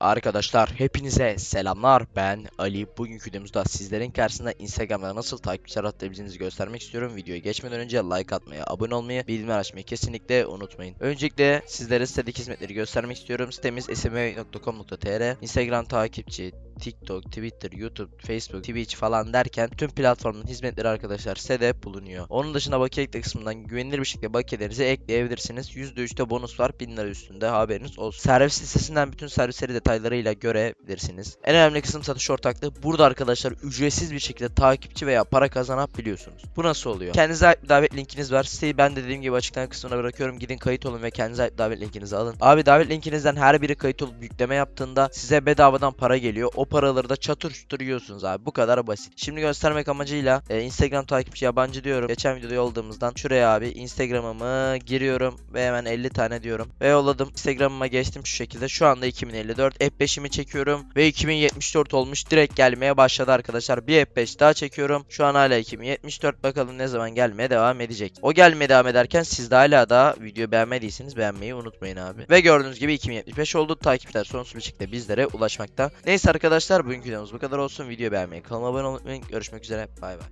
Arkadaşlar hepinize selamlar. Ben Ali. Bugünkü videomuzda sizlerin karşısında Instagram'da nasıl takipçiler atlayabileceğinizi göstermek istiyorum. Videoya geçmeden önce like atmayı abone olmayı bildirimler açmayı kesinlikle unutmayın. Öncelikle sizlere sitedeki hizmetleri göstermek istiyorum. Sitemiz sm.com.tr Instagram takipçi TikTok, Twitter, YouTube, Facebook, Twitch falan derken tüm platformun hizmetleri arkadaşlar sitede bulunuyor. Onun dışında bakiye ekle kısmından güvenilir bir şekilde bakiyelerinizi ekleyebilirsiniz. %3'te bonus var 1000 lira üstünde haberiniz olsun. Servis listesinden bütün servisleri detaylarıyla görebilirsiniz. En önemli kısım satış ortaklığı. Burada arkadaşlar ücretsiz bir şekilde takipçi veya para kazanabiliyorsunuz. Bu nasıl oluyor? Kendinize ait bir davet linkiniz var. Siteyi ben de dediğim gibi açıklama kısmına bırakıyorum. Gidin kayıt olun ve kendinize ait davet linkinizi alın. Abi davet linkinizden her biri kayıt olup yükleme yaptığında size bedavadan para geliyor. O paraları da çatır çutur yiyorsunuz abi. Bu kadar basit. Şimdi göstermek amacıyla e, Instagram takipçi yabancı diyorum. Geçen videoda yolladığımızdan şuraya abi Instagram'ımı giriyorum ve hemen 50 tane diyorum. Ve yolladım. Instagram'ıma geçtim şu şekilde. Şu anda 2054. F5'imi çekiyorum ve 2074 olmuş. Direkt gelmeye başladı arkadaşlar. Bir F5 daha çekiyorum. Şu an hala 2074. Bakalım ne zaman gelmeye devam edecek. O gelmeye devam ederken siz de hala da videoyu beğenmediyseniz beğenmeyi unutmayın abi. Ve gördüğünüz gibi 2075 oldu. Takipçiler sonsuz bir şekilde bizlere ulaşmakta. Neyse arkadaşlar bugünkü videomuz bu kadar olsun. Videoyu beğenmeyi, kanalıma abone olmayı unutmayın. Görüşmek üzere. Bay bay.